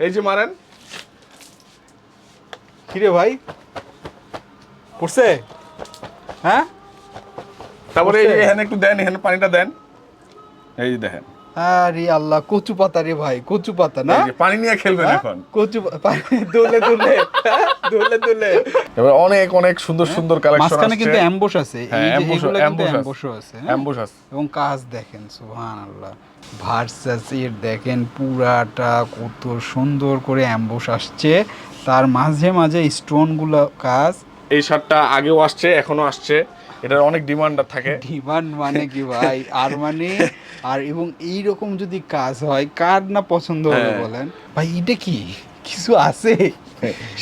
এই যে মারেন। কিরে ভাই? পড়ছে? হ্যাঁ? তারপরে? এখানে একটু দেন এখানে পানিটা দেন। এই যে দেখেন। আরে আল্লাহ কচু পাতা রে ভাই কচু পাতা না? পানি নিয়ে খেলবেন হ্যাঁ? এখন। কচু দুলে দুলে হ্যাঁ? দুলে দুলে। এবার অনেক অনেক সুন্দর সুন্দর কালেকশন মাঝখানে কিন্তু অ্যাম্বুশ আছে। এই হ্যাঁ, যে এগুলো কিন্তু আছে। আছে হ্যাঁ? অ্যাম্বুশ আছে। এবং কাজ দেখেন সুবহানাল্লাহ। ভার্সাস এর দেখেন পুরাটা কত সুন্দর করে অ্যাম্বুশ আসছে। তার মাঝে মাঝে স্টোনগুলো কাজ। এই শার্টটা আগেও আসছে এখনও আসছে। এটার অনেক ডিমান্ড থাকে। ডিমান্ড মানে কি ভাই? আর মানে আর এবং এই রকম যদি কাজ হয় কার না পছন্দ হবে হ্যাঁ। বলেন? ভাই এটা কি? কিছু আছে?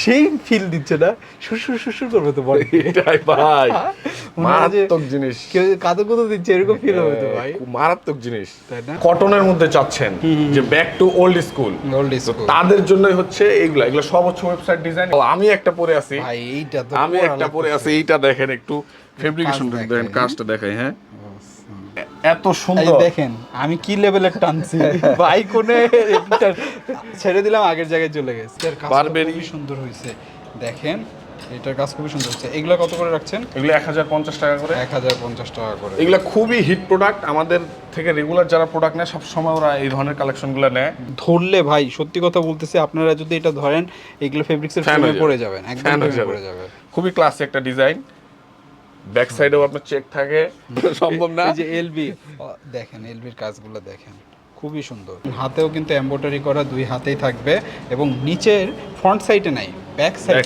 সেই ফিল দিচ্ছে না। শ্বশুর শ্বশুর করবে তো বলে এটাই ভাই। মারাত্মক জিনিস। কেউ কাদো কুদো দিচ্ছে এরকম ফিল হবে তো ভাই। মারাত্মক জিনিস। তাই না? কটনের মধ্যে চাচ্ছেন যে back to old school old school তাদের জন্যই হচ্ছে এইগুলা এগুলো সব হচ্ছে ওয়েবসাইট ডিজাইন আমি একটা পরে আছি। ভাই এইটা তো আমি একটা পরে আছি। এইটা দেখেন একটু। ফেব্রিকেশন দেখেন কাজটা দেখাই হ্যাঁ? এত সুন্দর। দেখেন আমি কি লেভেলের টানছি? ভাই কোনে ছেড়ে দিলাম আগের জায়গায় চলে গেছে। খুবই সুন্দর হয়েছে। দেখেন এটার কাজ খুবই সুন্দর হচ্ছে এগুলো কত করে রাখছেন? এগুলো এক হাজার পঞ্চাশ টাকা করে। এক হাজার পঞ্চাশ টাকা করে। এগুলো খুবই হিট প্রোডাক্ট আমাদের থেকে রেগুলার যারা প্রোডাক্ট নেয় সবসময় ওরা এই ধরনের কালেকশন কালেকশনগুলো নেয়। ধরলে ভাই সত্যি কথা বলতেছি আপনারা যদি এটা ধরেন এগুলো ফেব্রিক্সের হয়ে পড়ে যাবেন একদম। পড়ে যাবে। খুবই ক্লাসি একটা ডিজাইন ব্যাক সাইডেও আপনার চেক থাকে। সম্ভব না? এই যে এলবি দেখেন এলবির কাজগুলো দেখেন খুবই সুন্দর। হাতেও কিন্তু এমব্রয়ডারি করা দুই হাতেই থাকবে এবং নিচের ফ্রন্ট সাইডে নাই ব্যাক সাইড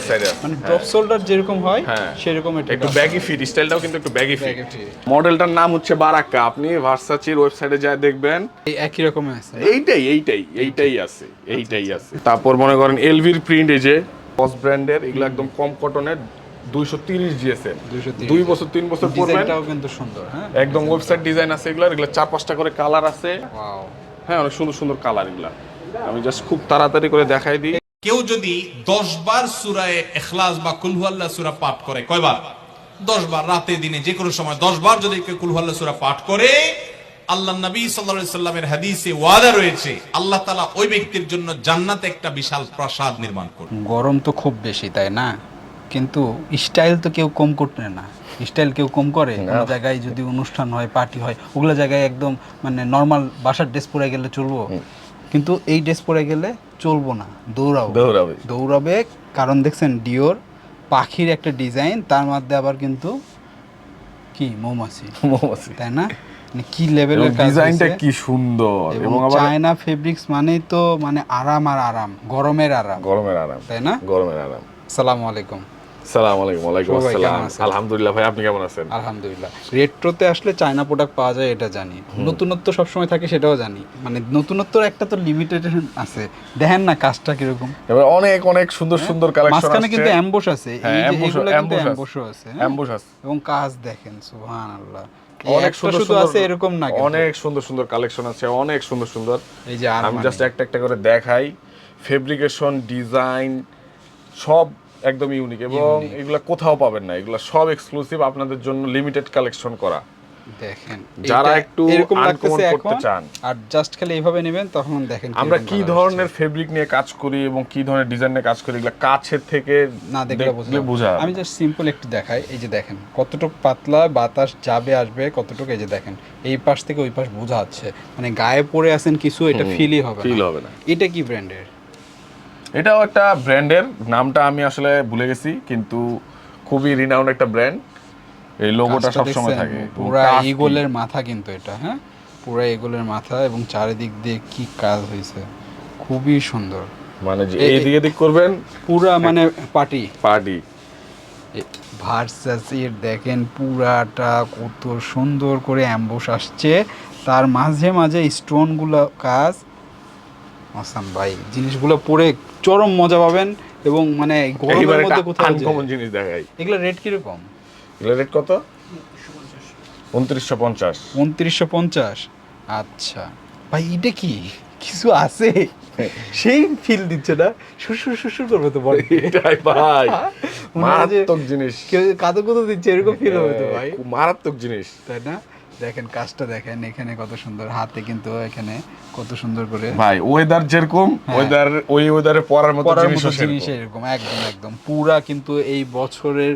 মানে ড্রপ শোল্ডার যেরকম হয় হ্যাঁ। সেরকম এটা একটু ব্যাগি ফিট স্টাইলটাও কিন্তু একটু ব্যাগি ফিট মডেলটার নাম হচ্ছে বারাক্কা আপনি ভার্সাচির ওয়েবসাইটে যা দেখবেন। এই একই রকমের আছে এইটাই এইটাই এইটাই আছে এইটাই আছে। তারপর মনে করেন এলভির প্রিন্ট এই যে কস ব্র্যান্ডের এগুলো একদম কম কটনের দুইশো তিরিশ জিএসএম দুই বছর তিন বছর পরবেন। কিন্তু সুন্দর হ্যাঁ? একদম ওয়েবসাইট ডিজাইন আছে এগুলো এগুলো চার পাঁচটা করে কালার আছে। হ্যাঁ অনেক সুন্দর সুন্দর কালার এগুলা। আমি জাস্ট খুব তাড়াতাড়ি করে দেখাই দিই। কেউ যদি দশ বার সুরায় এখলাস বা কুলহুয়াল্লা সুরা পাঠ করে কয়বার? দশ বার রাতে দিনে যে কোনো সময় দশ বার যদি কেউ কুলহুয়াল্লা সুরা পাঠ করে আল্লাহ নবী সাল্লা সাল্লামের হাদিসে ওয়াদা রয়েছে আল্লাহ তালা ওই ব্যক্তির জন্য জান্নাতে একটা বিশাল প্রাসাদ নির্মাণ করবে গরম তো খুব বেশি তাই না? কিন্তু স্টাইল তো কেউ কম করতে না। স্টাইল কেউ কম করে কোনো জায়গায় যদি অনুষ্ঠান হয় পার্টি হয় ওগুলো জায়গায় একদম মানে নর্মাল বাসার ড্রেস পরে গেলে চলবো। কিন্তু এই ড্রেস পরে গেলে চলবো না দৌড়াবো। দৌড়াবে। দৌড়াবে কারণ দেখছেন ডিওর পাখির একটা ডিজাইন তার মধ্যে আবার কিন্তু কি মৌমাছি। মৌমাছি। তাই না? মানে কি লেভেলের ডিজাইনটা কি সুন্দর। এবং চায়না ফেব্রিক্স মানেই তো মানে আরাম আর আরাম গরমের আরাম। গরমের আরাম। তাই না? গরমের আরাম। সালাম আলাইকুম। সালাম আলাইকুম ওয়ালাইকুম আসসালাম। আলহামদুলিল্লাহ ভাই আপনি কেমন আছেন? আলহামদুলিল্লাহ। রেট্রোতে আসলে চায়না প্রোডাক্ট পাওয়া যায় এটা জানি। নতুনত্ব সবসময় থাকে সেটাও জানি। মানে নতুনত্বর একটা তো লিমিটেশন আছে। দেখেন না কাজটা কীরকম। এবার অনেক অনেক সুন্দর সুন্দর কালেকশন হ্যাঁ? মাঝখানে কিন্তু অ্যাম্বুশ আছে। এই হ্যাঁ, যে এগুলো কিন্তু আছে। অ্যাম্বুশও আছে হ্যাঁ? অ্যাম্বুশ আছে। এবং কাজ দেখেন সুবহানাল্লাহ। অনেক অনেক সুন্দর সুন্দর আছে এরকম না অনেক সুন্দর সুন্দর কালেকশন আছে অনেক সুন্দর সুন্দর। এই যে আমি জাস্ট একটা একটা করে দেখাই। ফেব্রিকেশন ডিজাইন সব একদম ইউনিক এবং এগুলা কোথাও পাবেন না। এগুলা সব এক্সক্লুসিভ আপনাদের জন্য লিমিটেড কালেকশন করা। দেখেন যারা একটু এরকম লাগতেছে করতে চান। আর জাস্ট খালি এইভাবে নেবেন তখন দেখেন আমরা কি ধরনের ফেব্রিক নিয়ে কাজ করি এবং কি ধরনের ডিজাইন নিয়ে কাজ করি এগুলা কাছের থেকে না দেখলে বোঝা আমি জাস্ট সিম্পল একটু দেখাই এই যে দেখেন কতটুকু পাতলা বাতাস যাবে আসবে কতটুকু এই যে দেখেন এই পাশ থেকে ওই পাশ বোঝা যাচ্ছে। মানে গায়ে পড়ে আছেন কিছু এটা ফিলই হবে ফিল হবে না। এটা কি ব্র্যান্ডের এটাও একটা ব্র্যান্ডের নামটা আমি আসলে ভুলে গেছি কিন্তু খুবই রিনাউন্ড একটা ব্র্যান্ড এই লোগোটা সব সময় থাকে। পুরা ইগলের মাথা কিন্তু এটা হ্যাঁ? পুরা ইগলের মাথা এবং চারিদিক দিয়ে কি কাজ হয়েছে। খুবই সুন্দর। মানে যে এই দিকে দিক করবেন পুরা মানে পার্টি। পার্টি। ভার্সাসের দেখেন পুরাটা কত সুন্দর করে অ্যাম্বুশ আসছে। তার মাঝে মাঝে স্টোনগুলো কাজ। আসাম ভাই জিনিসগুলো পরে চরম মজা পাবেন এবং মানে গরমের মধ্যে কোথাও আনকমন জিনিস দেখাই। এগুলো রেট কীরকম? এগুলো রেট কত? উনত্রিশশো পঞ্চাশ। উনত্রিশশো পঞ্চাশ? আচ্ছা। ভাই এটা কি? কিছু আছে? সেই ফিল দিচ্ছে না? শ্বশুর শ্বশুর করবে তো বলে। এটাই ভাই। মারাত্মক জিনিস। কেউ কাদো কুদো দিচ্ছে এরকম ফিল হবে তো ভাই। মারাত্মক জিনিস। তাই না? দেখেন কাজটা দেখেন এখানে কত সুন্দর হাতে কিন্তু এখানে কত সুন্দর করে ভাই ওয়েদার যেরকম ওয়েদার ওই ওয়েদারে পরার মতো জিনিসও জিনিস এরকম একদম একদম। পুরা কিন্তু এই বছরের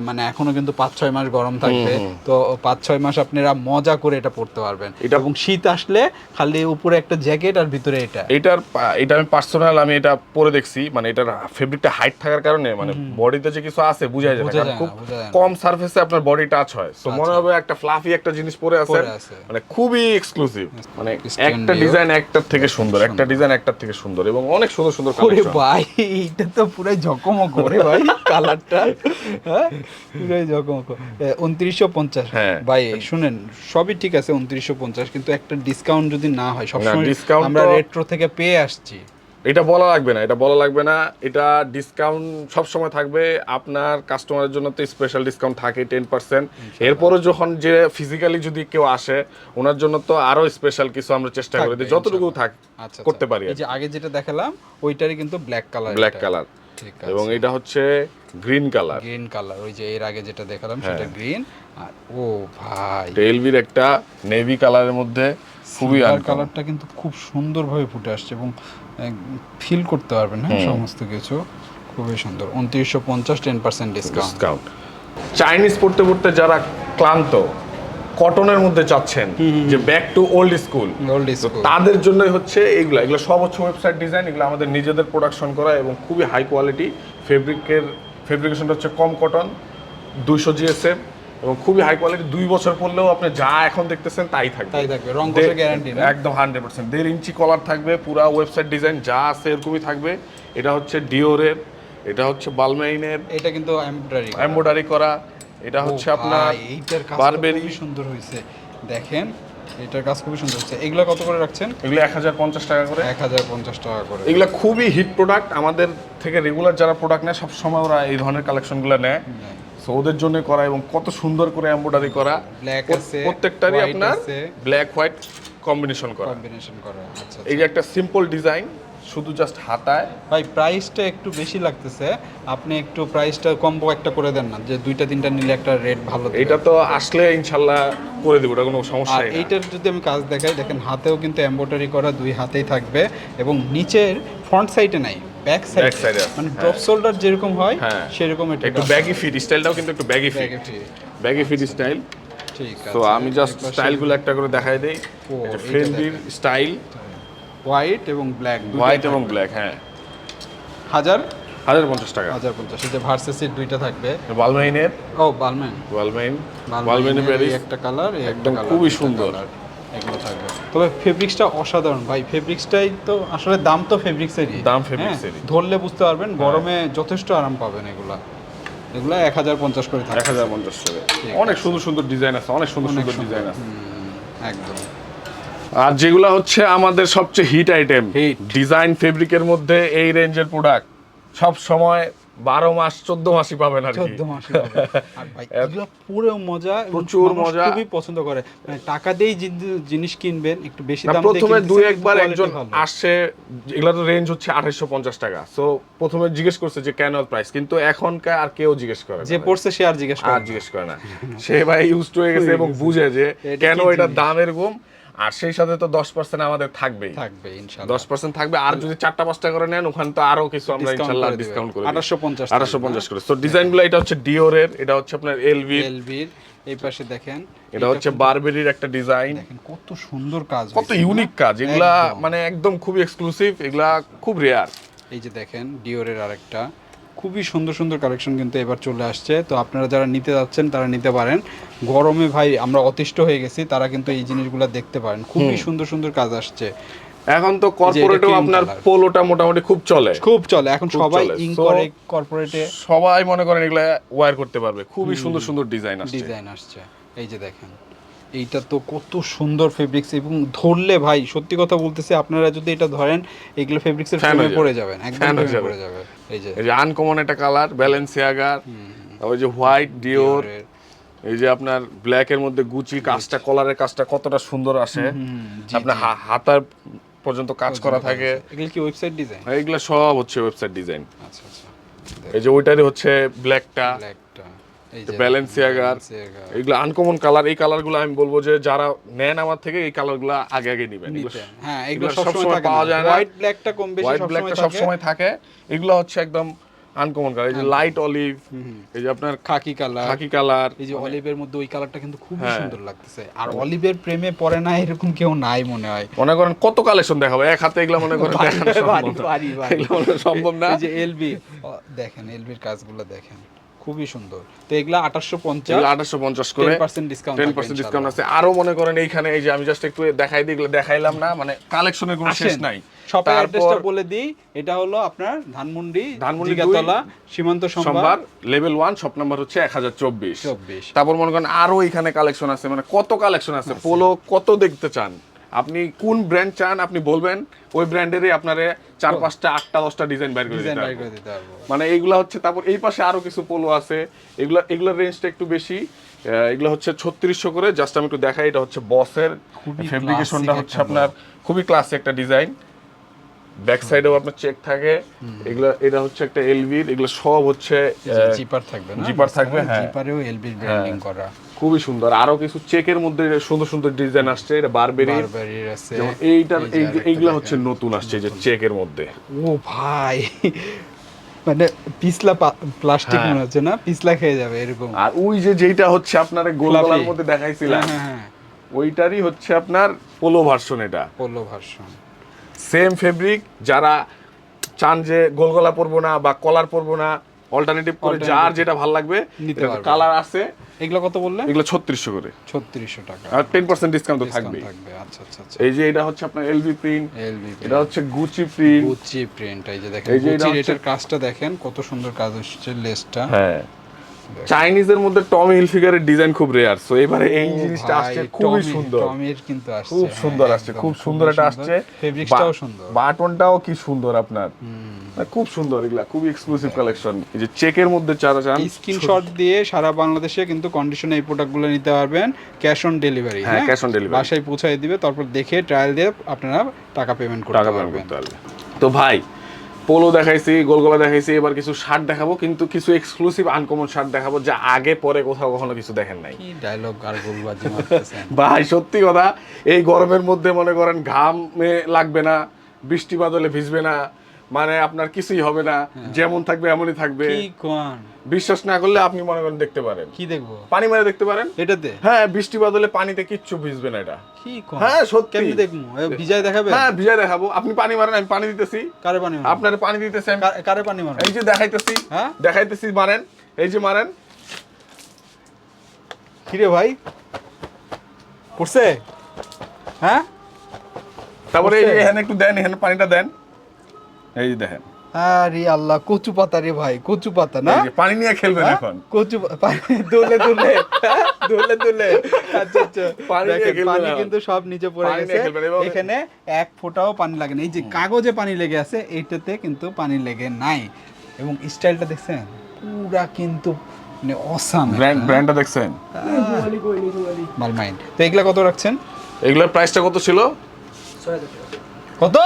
মানে এখনও কিন্তু পাঁচ ছয় মাস গরম থাকবে তো পাঁচ ছয় মাস আপনারা মজা করে এটা পড়তে পারবেন। এটা- এবং শীত আসলে খালি উপরে একটা জ্যাকেট আর ভিতরে এটা। এটার এটা আমি পার্সোনাল আমি এটা পরে দেখছি মানে এটার ফেব্রিকটা হাইট থাকার কারণে মানে বডিতে যে কিছু আছে বুঝাই যায় না বোঝা যায় খুব না, না। কম সারফেসে আপনার বডি টাচ হয়। তো মনে হবে একটা ফ্লাফি একটা জিনিস পরে আছে। মানে খুবই এক্সক্লুসিভ মানে একটা ডিজাইন একটার থেকে সুন্দর একটা ডিজাইন একটার থেকে সুন্দর এবং অনেক সুন্দর সুন্দর কালেকশন ভাই এইটা তো পুরাই ঝকমক করে ভাই কালারটা হ্যাঁ? ঝকমক। উনত্রিশশো পঞ্চাশ। হ্যাঁ। ভাই শুনেন সবই ঠিক আছে উনত্রিশশো পঞ্চাশ কিন্তু একটা ডিসকাউন্ট যদি না হয় সবসময় discount আমরা রেট্রো থেকে পেয়ে আসছি। এটা বলা লাগবে না এটা বলা লাগবে না। এটা ডিসকাউন্ট সব সময় থাকবে। আপনার কাস্টমারের জন্য তো স্পেশাল ডিসকাউন্ট থাকে টেন পার্সেন্ট এরপরও যখন যে ফিজিক্যালি যদি কেউ আসে ওনার জন্য তো আরও স্পেশাল কিছু আমরা চেষ্টা করে দিই। যতটুকু থাক আচ্ছা করতে পারি যে আগে যেটা দেখালাম ওইটারই কিন্তু ব্ল্যাক কালার ব্ল্যাক কালার ঠিক এবং এটা হচ্ছে গ্রিন কালার গ্রিন কালার ওই যে এর আগে যেটা দেখালাম হ্যাঁ। সেটা গ্রিন আর ও ভাই। টেলভির একটা নেভি কালারের মধ্যে খুবই কালারটা কিন্তু খুব সুন্দরভাবে ফুটে আসছে এবং ফিল করতে পারবেন হ্যাঁ? সমস্ত কিছু খুবই সুন্দর। উনত্রিশশো পঞ্চাশ টেন পার্সেন্ট ডিসকাউন্ট চাইনিজ পড়তে পড়তে যারা ক্লান্ত কটনের মধ্যে চাচ্ছেন যে back to old school old school তাদের জন্যই হচ্ছে এগুলো। এগুলো সব হচ্ছে ওয়েবসাইট ডিজাইন এগুলো আমাদের নিজেদের প্রোডাকশন করা এবং খুবই হাই কোয়ালিটি ফেব্রিকের ফেব্রিকেশনটা হচ্ছে কম কটন দুইশো জিএসএম এবং খুবই হাই কোয়ালিটি দুই বছর পরলেও আপনি যা এখন দেখতেছেন তাই থাকবে। তাই থাকবে, রং দে- guarantee না? একদম হান্ড্রেড পার্সেন্ট দেড় ইঞ্চি কলার থাকবে পুরা ওয়েবসাইট ডিজাইন যা আছে এরকমই থাকবে। এটা হচ্ছে ডিওরের এটা হচ্ছে বালমেইনের এটা কিন্তু এমব্রয়ডারি এমব্রয়ডারি করা। এটা হচ্ছে আপনার এইটার কাজ বারবেরি সুন্দর হয়েছে। দেখেন এটার কাজ খুবই সুন্দর হচ্ছে এগুলো কত করে রাখছেন? এগুলো এক হাজার পঞ্চাশ টাকা করে। এক হাজার পঞ্চাশ টাকা করে। এগুলো খুবই হিট প্রোডাক্ট আমাদের থেকে রেগুলার যারা প্রোডাক্ট নেয় সবসময় ওরা এই ধরনের কালেকশনগুলো নেয়। সো ওদের জন্য করা এবং কত সুন্দর করে এমব্রয়ডারি করা। প্রত- আছে, প্রত্যেকটারই আপনার ব্ল্যাক হোয়াইট কম্বিনেশন করা। কম্বিনেশন করা আচ্ছা এই যে একটা সিম্পল ডিজাইন শুধু জাস্ট হাতায়। ভাই প্রাইসটা একটু বেশি লাগতেছে। আপনি একটু প্রাইসটা কম্বো একটা করে দেন না যে দুইটা তিনটা নিলে একটা রেট ভালো এটা তো আসলে ইনশাল্লাহ করে দেবো এটা কোনো সমস্যা নেই এইটার যদি আমি কাজ দেখাই দেখেন হাতেও কিন্তু এমব্রয়ডারি করা দুই হাতেই থাকবে এবং নিচের ফ্রন্ট সাইডে নাই। ব্যাক সাইড মানে ড্রপ শোল্ডার যেরকম হয় হ্যাঁ। সেরকম এটা একটু ব্যাগি ফিট স্টাইলটাও কিন্তু একটু baggy fit baggy fit style ঠিক তো আমি জাস্ট স্টাইলগুলো একটা করে দেখাই দেই। ও, এইটা স্টাইল হোয়াইট এবং ব্ল্যাক হোয়াইট এবং ব্ল্যাক হ্যাঁ। হাজার? হাজার পঞ্চাশ টাকা। হাজার পঞ্চাশ যে ভার্সেসের দুইটা থাকবে। বালমাইনের ও বালম্যান বালমাইন বালমাইনের একটা কালার একদম খুবই সুন্দর। এগুলো থাকবে। তবে ফেব্রিক্সটা অসাধারণ ভাই। ফেব্রিক্সটাই তো আসলে দাম তো ফেব্রিক্সেরই দাম fabrics-এরই। হ্যাঁ, ধরলে বুঝতে পারবেন গরমে যথেষ্ট আরাম পাবেন এগুলা। এগুলা এক হাজার পঞ্চাশ করে এক হাজার পঞ্চাশ টাকা অনেক সুন্দর সুন্দর ডিজাইন আছে অনেক সুন্দর সুন্দর। ডিজাইন আছে। একদম। আর যেগুলো হচ্ছে আমাদের সবচেয়ে হিট আইটেম। ডিজাইন ফেব্রিকের মধ্যে এই রেঞ্জের প্রোডাক্ট সব সময় বারো মাস চোদ্দ মাসই পাবেন আর চোদ্দ মাসে পাবে। আর ভাই এগুলো পুরো মজা প্রচুর মজা। খুবই পছন্দ করে মানে টাকা দিয়েই জিনিস কিনবেন একটু বেশি দাম প্রথমে দুই একবার একজন। আসছে এগুলোর রেঞ্জ হচ্ছে আঠাইশো পঞ্চাশ টাকা সো প্রথমে জিজ্ঞেস করছে যে কেন প্রাইস কিন্তু এখনকার আর কেউ জিজ্ঞেস করে না যে পড়ছে সে আর জিজ্ঞেস আর করে না। জিজ্ঞেস করে না সে ভাই ইউজ হয়ে গেছে এবং বুঝে যে কেন এটা এটার জিনিস? দাম এরকম আর সেই সাথে তো দশ পার্সেন্ট আমাদের থাকবেই। থাকবে দশ পার্সেন্ট থাকবে আর যদি চারটা পাঁচটা করে নেন ওখানে তো আরও কিছু আমরা ইনশাল্লাহ। ডিসকাউন্ট করে 1850 আঠাশো পঞ্চাশ করে তো ডিজাইনগুলো এটা হচ্ছে ডিওরের এটা হচ্ছে আপনার এলভি এলবির এই পাশে দেখেন। এটা হচ্ছে বারবেরির একটা ডিজাইন দেখেন কত সুন্দর কাজ কত ইউনিক কাজ। এগুলা মানে একদম খুবই এক্সক্লুসিভ এগুলা খুব রেয়ার এই যে দেখেন ডিওরের আরেকটা। খুবই সুন্দর সুন্দর কালেকশন কিন্তু এবার চলে আসছে। তো আপনারা যারা নিতে যাচ্ছেন তারা নিতে পারেন। গরমে ভাই আমরা অতিষ্ঠ হয়ে গেছি তারা কিন্তু এই জিনিসগুলো দেখতে পারেন। খুবই সুন্দর সুন্দর কাজ আসছে। এখন তো কর্পোরেটেও আপনার পোলোটা মোটামুটি খুব চলে। খুব চলে। এখন সবাই। ইং করে কর্পোরেটে সবাই মনে করেন এগুলা ওয়্যার করতে পারবে। খুবই সুন্দর সুন্দর ডিজাইন আসছে। ডিজাইন আসছে। এই যে দেখেন এইটা তো কত সুন্দর ফেব্রিক্স এবং ধরলে ভাই সত্যি কথা বলতেছি আপনারা যদি এটা ধরেন এগুলো ফেব্রিক্সের ফ্রেমে পড়ে যাবেন একদম। পড়ে যাবে। এই যে আনকমন একটা কালার ব্যালেন্সিয়াগার ওই যে হোয়াইট ডিওর এই যে আপনার ব্ল্যাক এর মধ্যে গুচি কাজটা কলারের কাজটা কতটা সুন্দর আসে। আপনার হাতার পর্যন্ত কাজ করা থাকে। এগুলো কি ওয়েবসাইট ডিজাইন এগুলো সব হচ্ছে ওয়েবসাইট ডিজাইন আচ্ছা আচ্ছা। এই যে ওইটারই হচ্ছে ব্ল্যাকটা ব্যালেন্সিয়াগার। এগুলো আনকমন কালার এই কালারগুলো আমি বলব যে যারা নেন আমার থেকে এই কালারগুলো আগে আগে নেবেন। হ্যাঁ এগুলো সবসময় পাওয়া যায় না। হোয়াইট ব্ল্যাকটা কম বেশি হোয়াইট ব্ল্যাকটা থাকে। সবসময় থাকে। এগুলো হচ্ছে একদম আনকমন কালার এই যে লাইট অলিভ এই যে আপনার খাকি কালার খাকি কালার এই যে অলিভের মধ্যে ওই কালারটা কিন্তু খুব হ্যাঁ। সুন্দর লাগতেছে। আর অলিভের প্রেমে পড়ে না এরকম কেউ নাই মনে হয়। মনে করেন কত কালেকশন দেখাবো? এক হাতে এগুলো মনে করেন দেখানো সম্ভব না। সম্ভব না। এই যে এলবি দেখেন এলবির কাজগুলো দেখেন। খুবই সুন্দর। তো এগুলা আঠাশশো পঞ্চাশ আঠাশশো পঞ্চাশ করে 10% discount টেন পার্সেন্ট ডিসকাউন্ট আছে। আরও মনে করেন এইখানে এই যে আমি জাস্ট একটু দেখাই দিই দেখাইলাম না মানে কালেকশনের কোনো শেষ নাই। শপের অ্যাড্রেসটা তারপর বলে দিই এটা হলো আপনার ধানমন্ডি ধানমন্ডি জিগাতলা সীমান্ত সোমবার সম্ভার লেভেল ওয়ান শপ নাম্বার হচ্ছে এক হাজার চব্বিশ। 24 তারপর মনে করেন আরও এখানে কালেকশন আছে মানে কত কালেকশন আছে। পোলো কত দেখতে চান? আপনি কোন ব্র্যান্ড চান আপনি বলবেন ওই ব্র্যান্ডেরই আপনারে চার পাঁচটা আটটা দশটা ডিজাইন বাইর করে দিতে পারব মানে এইগুলা হচ্ছে তারপর এই পাশে আরও কিছু পোলো আছে। এগুলা এগুলোর রেঞ্জটা একটু বেশি। এগুলো হচ্ছে ছত্রিশশো করে। জাস্ট আমি একটু দেখাই এটা হচ্ছে বসের ফেব্রিকেশনটা হচ্ছে আপনার খুবই ক্লাসি একটা ডিজাইন ব্যাক সাইডেও আপনার চেক থাকে। এগুলো এটা হচ্ছে একটা এলভির এগুলো সব হচ্ছে জিপার থাকবে জিপার থাকবে, হ্যাঁ। জিপারেও এলবির ব্র্যান্ডিং করা। খুবই সুন্দর। আরও কিছু চেকের মধ্যে সুন্দর সুন্দর ডিজাইন আসছে এটা বারবেরি। যেমন এইটার এইগুলো হচ্ছে নতুন আসছে যে চেকের মধ্যে। ও ভাই মানে পিছলা প্লাস্টিক হ্যাঁ। মনে হচ্ছে না? পিছলা খেয়ে যাবে এরকম। আর ওই যে যেইটা হচ্ছে আপনার গোলগলার Fluffy। মধ্যে দেখাইছিলাম হ্যাঁ হ্যাঁ ওইটারই হচ্ছে আপনার পোলো ভার্সন এটা। Polo version. সেম ফেব্রিক যারা চান যে গোলগলা পরবো না বা কলার পরবো না অল্টারনেটিভ করে যার যেটা ভালো লাগবে নিতে পারবে। কালার আছে। এগুলো কত বললে? এগুলো ছত্রিশশো করে। ছত্রিশশো টাকা। আর টেন পার্সেন্ট ডিসকাউন্ট তো থাকবে থাকবে। আচ্ছা আচ্ছা আচ্ছা। এই যে এটা হচ্ছে আপনার এলভি প্রিন্ট এলবি এটা হচ্ছে গুচি প্রিন্ট গুচি প্রিন্ট এই যে দেখেন গুচি এটার কাজটা দেখেন কত সুন্দর কাজ হচ্ছে লেসটা। হ্যাঁ। চাইনিজের মধ্যে টম হিলফিগারের ডিজাইন খুব রেয়ার সো এবারে এই জিনিসটা আসছে খুবই সুন্দর। টমির কিন্তু আসছে খুব সুন্দর আসছে খুব সুন্দর এটা আসছে। ফেব্রিক্সটাও সুন্দর। বাটনটাও কি সুন্দর আপনার। মানে খুব সুন্দর এগুলা খুব এক্সক্লুসিভ কালেকশন এই যে চেকের মধ্যে চারা চান স্ক্রিনশট দিয়ে সারা বাংলাদেশে কিন্তু কন্ডিশনে এই প্রোডাক্টগুলো নিতে পারবেন ক্যাশ অন ডেলিভারি হ্যাঁ, ক্যাশ অন ডেলিভারি বাসায় পৌঁছায় দিবে তারপর দেখে ট্রায়াল দিয়ে আপনারা টাকা পেমেন্ট করতে পারবেন। তো ভাই পোলো দেখাইছি গোলগলা দেখাইছি এবার কিছু শার্ট দেখাবো কিন্তু কিছু এক্সক্লুসিভ আনকমন শার্ট দেখাবো যা আগে পরে কোথাও কখনো কিছু দেখেন নাই। ডায়লগ আর গোলবাজি ভাই সত্যি কথা এই গরমের মধ্যে মনে করেন ঘামে লাগবে না বৃষ্টি বাদলে ভিজবে না মানে আপনার কিছুই হবে না যেমন থাকবে এমনই থাকবে। বিশ্বাস না করলে আপনি মনে করেন দেখতে পারেন। কি দেখব? পানি মারে দেখতে পারেন। এটাতে? হ্যাঁ বৃষ্টি বাদলে পানিতে কিচ্ছু ভিজবে না এটা। হ্যাঁ, সত্যি। দেখব? ভিজায় দেখাবে? হ্যাঁ ভিজা দেখাবো। আপনি পানি মারেন আমি পানি দিতেছি। কারে পানি আপনার পানি দিতেছি আমি। কারে- পানি মারবো এই যে দেখাইতেছি। হ্যাঁ? দেখাইতেছি মারেন। এই যে মারেন। কিরে ভাই? পড়ছে? হ্যাঁ? তারপরে? এখানে একটু দেন এখানে পানিটা দেন। এই যে দেখেন। আরে আল্লাহ কচু পাতা রে ভাই কচু পাতা না? পানি নিয়ে খেলবেন হ্যাঁ? এখন। কচু দুলে দুলে? দুলে দুলে। আচ্ছা আচ্ছা। পানি পানি এখন। কিন্তু সব নিচে পড়ে গেছে। এখানে এক ফোঁটাও পানি লাগে না। এই যে কাগজে পানি লেগে আছে এইটাতে কিন্তু পানি লেগে নাই। এবং স্টাইলটা দেখছেন? পুরা কিন্তু মানে অসাম ব্র্যান্ড ব্র্যান্ডটা দেখছেন? মালমাইন্ড তো এগুলা কত রাখছেন? এগুলোর প্রাইসটা কত ছিল? কত?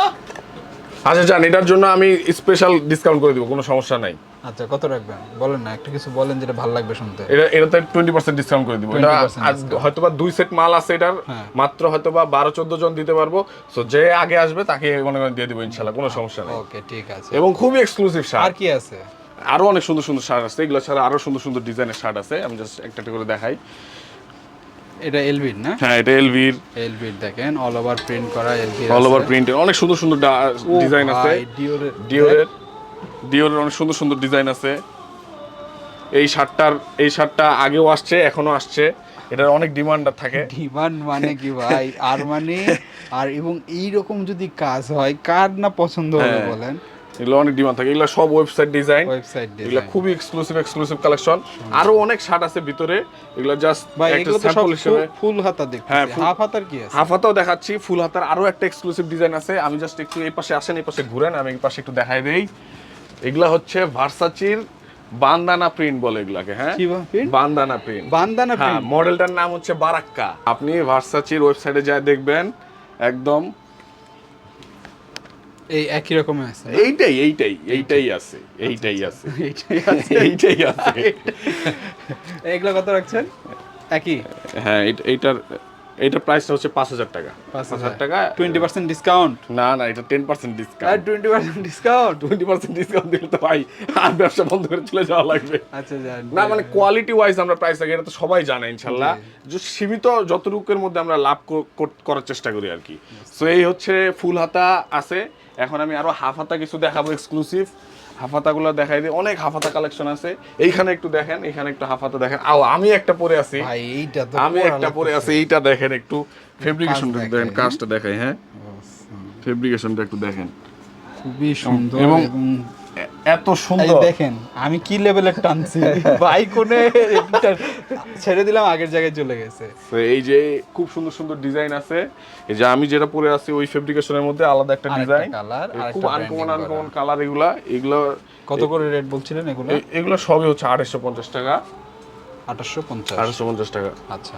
আচ্ছা জান এটার জন্য আমি স্পেশাল ডিসকাউন্ট করে দিব কোনো সমস্যা নাই। আচ্ছা কত রাখবেন? বলেন না একটা কিছু বলেন যেটা ভালো লাগবে শুনতে। এটা এটাতে টোয়েন্টি পার্সেন্ট ডিসকাউন্ট করে দিব। এটা 20% আজ হয়তোবা দুই সেট মাল আছে এটার হ্যাঁ। মাত্র হয়তোবা বারো চোদ্দ জন দিতে পারব। সো যে আগে আসবে তাকে মনে করেন দিয়ে দিব ইনশাল্লাহ কোনো সমস্যা নেই। ওকে ঠিক আছে। এবং খুবই এক্সক্লুসিভ আর শার্ট কি আছে? আরও অনেক সুন্দর সুন্দর শার্ট আছে। এগুলো ছাড়া আরও সুন্দর সুন্দর ডিজাইনের শার্ট আছে। আমি জাস্ট একটা একটা করে দেখাই। এটা এলবির না? হ্যাঁ এটা এলভির এলবির দেখেন অল ওভার প্রিন্ট করা এলবির অল ওভার প্রিন্টের অনেক সুন্দর সুন্দর ডিজাইন আছে। ডিওরের ডিওরের ডিওরের অনেক সুন্দর সুন্দর ডিজাইন আছে। এই শার্টটার এই শার্টটা আগেও আসছে এখনও আসছে। এটার অনেক ডিমান্ড থাকে। ডিমান্ড মানে কি ভাই? আর মানে আর এবং এই রকম যদি কাজ হয় কার না পছন্দ হবে হ্যাঁ। বলেন? এগুলো অনেক ডিমান্ড থাকে। এগুলো সব ওয়েবসাইট ডিজাইন ওয়েবসাইট এগুলো খুবই এক্সক্লুসিভ এক্সক্লুসিভ কালেকশন আরও অনেক শার্ট আছে ভিতরে। এগুলো জাস্ট একটা স্যাম্পল হিসেবে। ফুল- হাতা দেখতে হ্যাঁ, হাফ হাতার কি আছে? হাফ হাতাও দেখাচ্ছি ফুল হাতার আরও একটা এক্সক্লুসিভ ডিজাইন আছে। আমি জাস্ট একটু এই পাশে আসেন এই পাশে ঘুরেন আমি এই পাশে একটু দেখাই দেই। এগুলা হচ্ছে ভার্সাচির বান্দানা প্রিন্ট বলে এগুলাকে হ্যাঁ? বান্দানা প্রিন্ট বান্দানা প্রিন্ট মডেলটার নাম হচ্ছে বারাক্কা আপনি ভার্সাচির ওয়েবসাইটে যায় দেখবেন একদম এই একই রকমের আছে এইটাই এইটাই এইটাই। আছে এইটাই আছে। এইটাই আছে। এইটাই আছে। এগুলো কত রাখছেন? একই? হ্যাঁ এইট- এইটার এইটার প্রাইসটা হচ্ছে পাঁচ হাজার টাকা। পাঁচ হাজার টাকা। টোয়েন্টি পার্সেন্ট ডিসকাউন্ট না না এটা ten percent discount twenty percent discount twenty percent discount দিলে তো ভাই আর ব্যবসা বন্ধ করে চলে যাওয়া লাগবে। আচ্ছা না মানে কোয়ালিটি ওয়াইজ আমরা প্রাইস রাখি এটা তো সবাই জানে ইনশাল্লাহ। যে সীমিত যতটুকুর মধ্যে আমরা লাভ কর- কর- করার চেষ্টা করি আর কি। সো এই হচ্ছে ফুল হাতা আছে। এখন আমি আরও হাফ হাতা কিছু দেখাবো এক্সক্লুসিভ হাফগুলা দেখাই দিই। অনেক হাফাতা কালেকশন আছে। এইখানে একটু দেখেন এখানে একটু হাফাতা দেখেন। আও আমি একটা পরে আছি। ভাই এইটা তো আমি একটা পরে আছি। এইটা দেখেন একটু ফেব্রিকেশনটা দেখেন? কাজটা দেখাই হ্যাঁ? ফেব্রিকেশনটা একটু দেখেন। খুবই সুন্দর এবং এত সুন্দর। দেখেন আমি কি লেভেলের টানছি? ভাই কোনে ছেড়ে দিলাম আগের জায়গায় চলে গেছে। এই যে খুব সুন্দর সুন্দর ডিজাইন আছে এই যে আমি যেটা পরে আছি ওই ফেব্রিকেশনের মধ্যে আলাদা একটা ডিজাইন colour, খুব আনকমন আনকমন কালার এগুলা এগুলো কত করে রেট বলছিলেন এগুলো? এগুলো সবই হচ্ছে আড়াইশো পঞ্চাশ টাকা। আঠাশশো পঞ্চাশ। আড়াইশো পঞ্চাশ টাকা। আচ্ছা।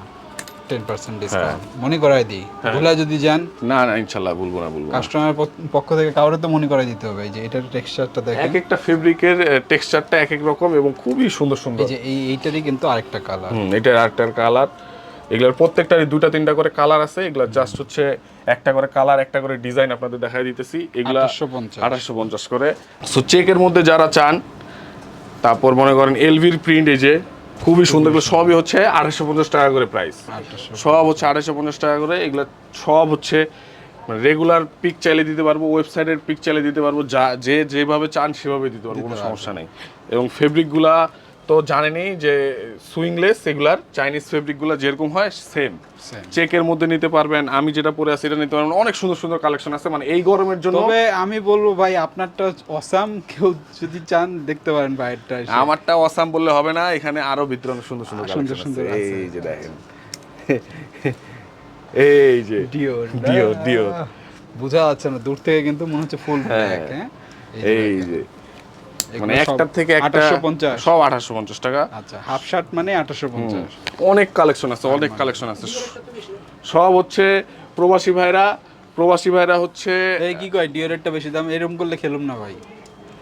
টেন পার্সেন্ট ডিসকাউন্ট মনে করাই দিই। হ্যাঁ। ভুলা যদি যান না না ইনশাল্লাহ বলব না বলব না। কাস্টমার পক্ষ থেকে কাউরে তো মনে করাই দিতে হবে এই যে এটার টেক্সচারটা দেখেন। এক একটা ফেব্রিকের টেক্সচারটা এক এক রকম এবং খুবই সুন্দর সুন্দর। এই যে এই এইটারই কিন্তু আরেকটা কালার হুম এটার আরেকটার কালার এগুলোর প্রত্যেকটারই দুটা তিনটা করে কালার আছে। এগুলো জাস্ট হচ্ছে একটা করে কালার একটা করে ডিজাইন আপনাদের দেখাই দিতেছি। এগুলা 2850 আঠাশশো পঞ্চাশ করে। সো চেকের মধ্যে যারা চান তারপর মনে করেন এলভির প্রিন্ট এই যে খুবই সুন্দর এগুলো সবই হচ্ছে আড়াইশো পঞ্চাশ টাকা করে প্রাইস সব হচ্ছে আড়াইশো পঞ্চাশ টাকা করে এগুলো সব হচ্ছে রেগুলার পিক চাইলে দিতে পারব ওয়েবসাইটের পিক চাইলে দিতে পারব যা যে যেভাবে চান সেভাবে দিতে পারব কোনো সমস্যা নেই। এবং ফেব্রিকগুলা তো জানেনই যে সুইংলেস সেগুলার চাইনিজ ফেব্রিকগুলো যেরকম হয় সেম চেকের মধ্যে নিতে পারবেন আমি যেটা পরে আছি এটা নিতে পারবেন। অনেক সুন্দর সুন্দর কালেকশন আছে মানে এই গরমের জন্য তবে আমি বলব ভাই আপনারটা অসাম কেউ যদি চান দেখতে পারেন বাইরটা। আমারটা অসাম বললে হবে না এখানে আরও ভিতরে অনেক সুন্দর সুন্দর সুন্দর সুন্দর। এই যে দেখেন। এই যে। ডিওর ডিওর, ডিওর। বোঝা যাচ্ছে না দূর থেকে কিন্তু মনে হচ্ছে ফুল। ব্ল্যাক হ্যাঁ। এই যে। মানে একটার থেকে একটা সব আঠাশশো পঞ্চাশ টাকা। আচ্ছা হাফ শার্ট মানে আঠাশশো পঞ্চাশ। অনেক কালেকশন আছে অনেক কালেকশন আছে। সব হচ্ছে প্রবাসী ভাইরা প্রবাসী ভাইরা হচ্ছে এই কি কয় ডিওরেটটা বেশি দাম? এরকম করলে খেলুম না ভাই।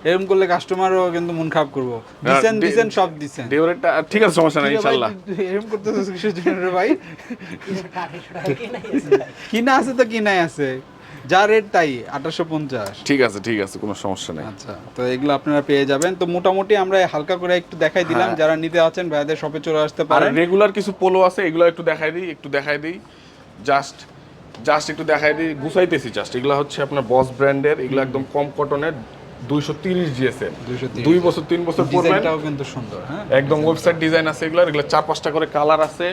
এরকম করলে কাস্টমারও কিন্তু মন খারাপ করব। দিছেন দিছেন সব দিছেন। ডেওরেটটা ঠিক আছে সমস্যা নাই কি ইনশাল্লাহ। এরকম করতেছিস কিসের জন্য ভাই? কিনা আছে তো কিনাই আছে। যা রেট তাই আঠাশশো পঞ্চাশ। ঠিক আছে ঠিক আছে কোনো সমস্যা নেই। আচ্ছা তো এগুলো আপনারা পেয়ে যাবেন। তো মোটামুটি আমরা হালকা করে একটু দেখাই দিলাম হ্যাঁ। যারা নিতে আছেন ভাইদের শপে চলে আসতে পারেন। রেগুলার কিছু পোলো আছে এগুলো একটু দেখাই দিই একটু দেখাই দিই। জাস্ট জাস্ট একটু দেখাই দিই গুছাইতেছি জাস্ট এগুলো হচ্ছে আপনার বস ব্র্যান্ডের এগুলো একদম কম কটনের দুইশো তিরিশ জিএসএম 230 দুই বছর তিন বছর পরবেন। কিন্তু সুন্দর হ্যাঁ। একদম ওয়েবসাইট ডিজাইন আছে এগুলো এগুলো চার পাঁচটা করে কালার আছে।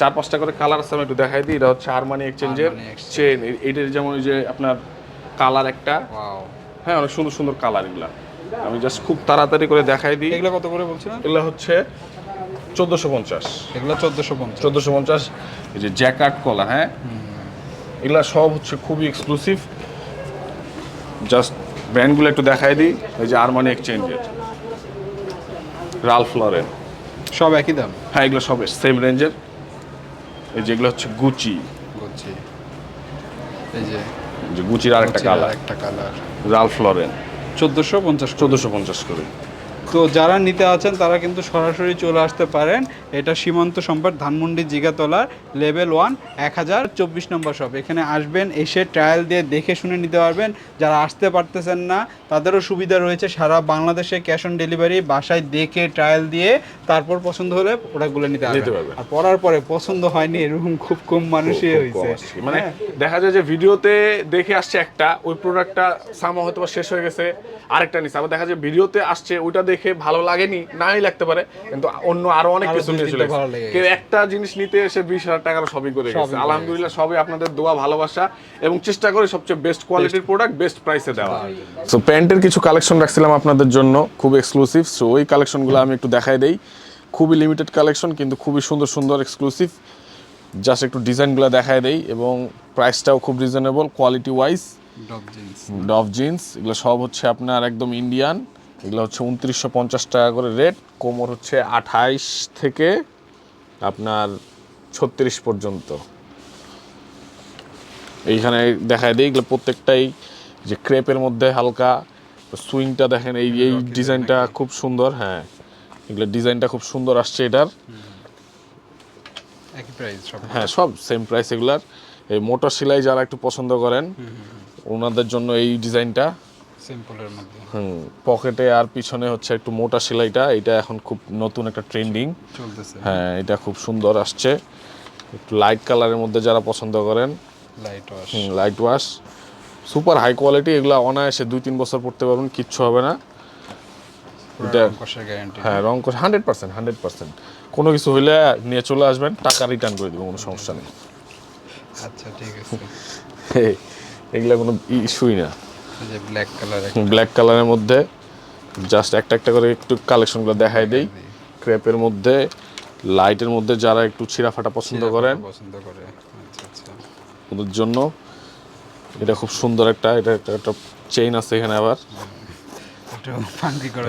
চার পাঁচটা করে কালার আছে আমি একটু দেখাই দিই। এটা হচ্ছে আরমানি এক্সচেঞ্জের। চেন এইটার যেমন ওই যে আপনার কালার একটা। হ্যাঁ অনেক সুন্দর সুন্দর কালার এগুলা। আমি জাস্ট খুব তাড়াতাড়ি করে দেখাই দিই। এগুলো কত করে বলছিলেন? এগুলো হচ্ছে চোদ্দোশো পঞ্চাশ। এগুলো চোদ্দশো পঞ্চাশ। চোদ্দোশো পঞ্চাশ। এই যে জ্যাকার্ড কলা হ্যাঁ? এগুলা সব হচ্ছে খুবই এক্সক্লুসিভ জাস্ট ব্র্যান্ডগুলো একটু দেখাই দিই। এই যে আরমানি এক্সচেঞ্জের রালফ লরেন সব একই দাম? হ্যাঁ এগুলো সব সেম রেঞ্জের এই যেগুলো হচ্ছে গুচি গুচি এই যে যে গুচির আরেকটা কালার একটা কালার রাল ফ্লোরেন চোদ্দোশো পঞ্চাশ চোদ্দোশো পঞ্চাশ করে। তো যারা নিতে আছেন তারা কিন্তু সরাসরি চলে আসতে পারেন। এটা সীমান্ত সম্পাদ ধানমন্ডি জিগাতলার লেভেল ওয়ান এক হাজার চব্বিশ নম্বর শপ। এখানে আসবেন এসে ট্রায়াল দিয়ে দেখে শুনে নিতে পারবেন। যারা আসতে পারতেছেন না তাদেরও সুবিধা রয়েছে সারা বাংলাদেশে ক্যাশ অন ডেলিভারি বাসায় দেখে ট্রায়াল দিয়ে তারপর পছন্দ হলে প্রোডাক্টগুলো নিতে নিতে পারবেন। আর পরার পরে পছন্দ হয়নি এরকম খুব কম মানুষই হয়েছে। মানে দেখা যায় যে ভিডিওতে দেখে আসছে একটা ওই প্রোডাক্টটা সামা হয়তো বা শেষ হয়ে গেছে আরেকটা নিচ্ছে আবার দেখা যায় ভিডিওতে আসছে ওইটা দেখে ভালো লাগেনি নাই লাগতে পারে কিন্তু অন্য আরও অনেক কিছু দুই নিয়ে চলে ভালো এসেছে। লেগে কেউ একটা জিনিস নিতে এসে বিশ হাজার টাকার সবই করে গেছে। আলহামদুলিল্লাহ সবই আপনাদের দোয়া ভালোবাসা এবং চেষ্টা করে সবচেয়ে বেস্ট কোয়ালিটির প্রোডাক্ট বেস্ট প্রাইসে দেওয়া। সো প্যান্টের কিছু কালেকশন রাখছিলাম আপনাদের জন্য খুব এক্সক্লুসিভ সো ওই কালেকশনগুলো আমি একটু দেখাই দেই। খুবই লিমিটেড কালেকশন কিন্তু খুবই সুন্দর সুন্দর এক্সক্লুসিভ জাস্ট একটু ডিজাইনগুলো দেখায় দেই এবং প্রাইসটাও খুব reasonable quality wise Dove jeans Dove jeans এগুলো সব হচ্ছে আপনার একদম ইন্ডিয়ান এগুলো হচ্ছে উনত্রিশশো পঞ্চাশ টাকা করে রেট। কোমর হচ্ছে আঠাইশ থেকে আপনার ছত্রিশ পর্যন্ত। এইখানে দেখায় দিই এগুলো প্রত্যেকটাই যে ক্রেপের মধ্যে হালকা সুইংটা দেখেন এই এই ডিজাইনটা খুব সুন্দর হ্যাঁ। এগুলো ডিজাইনটা খুব সুন্দর আসছে এটার। একই প্রাইস সব। হ্যাঁ সব সেম প্রাইস এগুলার। এই মোটর সেলাই যারা একটু পছন্দ করেন ওনাদের জন্য এই ডিজাইনটা। সিম্পলের মধ্যে। হুম পকেটে আর পিছনে হচ্ছে একটু মোটা সেলাইটা এটা এখন খুব নতুন একটা ট্রেন্ডিং। চলতেছে। হ্যাঁ এটা খুব সুন্দর আসছে। একটু লাইট কালারের মধ্যে যারা পছন্দ করেন light wash light wash super high quality এগুলো অনায়াসে দুই তিন বছর পড়তে পারবেন কিচ্ছু হবে না। এটা হ্যাঁ রং করে হান্ড্রেড পার্সেন্ট হান্ড্রেড পার্সেন্ট কোনো কিছু হইলে নিয়ে চলে আসবেন টাকা রিটার্ন করে দেবো কোনো সমস্যা নেই। আচ্ছা ঠিক আছে। এগুলো কোনো ইস্যুই না। ব্ল্যাক কালার ব্ল্যাক কালারের মধ্যে জাস্ট একটা একটা করে একটু কালেকশনগুলো দেখাই দেই। ক্রেপের মধ্যে লাইটের মধ্যে যারা একটু ছিঁড়া ফাটা পছন্দ করেন পছন্দ করে। আচ্ছা আচ্ছা। ওদের জন্য এটা খুব সুন্দর একটা এটা একটা একটা চেইন আছে এখানে আবার।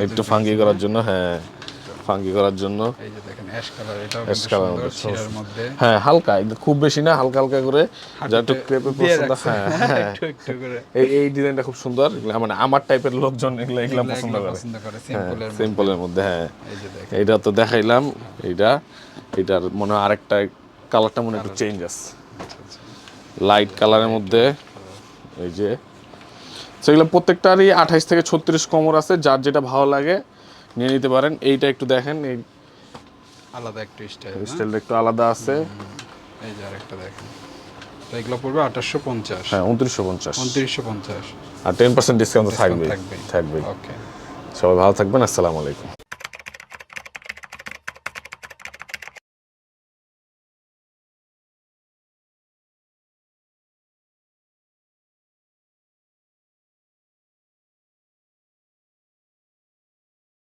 একটু। ফাঙ্কি করার জন্য হ্যাঁ। ফাঙ্কি করার জন্য। এই যে দেখেন অ্যাশ কালার এটাও Ash কিন্তু মধ্যে। হ্যাঁ হালকা একদম খুব বেশি না হালকা হালকা করে যা একটু ক্রেপে পছন্দ হ্যাঁ হ্যাঁ একটু একটু করে। এই এই ডিজাইনটা খুব সুন্দর মানে আমার টাইপের লোকজন এগুলা এগুলা পছন্দ করে। পছন্দ করে হ্যাঁ সিম্পলের মধ্যে সিম্পলের মধ্যে। হ্যাঁ। এই যে দেখেন। এইটা তো দেখাইলাম এইটা এটার মনে হয় আরেকটা কালারটা মনে হয় একটু চেঞ্জ আছে লাইট কালারের মধ্যে এই যে। সেগুলো প্রত্যেকটারই আঠাইশ থেকে ছত্রিশ কোমর আছে যার যেটা ভালো লাগে নিয়ে নিতে পারেন। এইটা একটু দেখেন এই আলাদা একটু স্টাইল স্টাইলটা একটু আলাদা আছে। এই যে আরেকটা দেখেন। তো এগুলো পড়বে আঠাশশো পঞ্চাশ। হ্যাঁ উনত্রিশশো পঞ্চাশ। উনত্রিশশো পঞ্চাশ। আর টেন পার্সেন্ট ডিসকাউন্ট থাকবে থাকবে থাকবে ওকে সবাই ভালো থাকবেন আসসালামু আলাইকুম।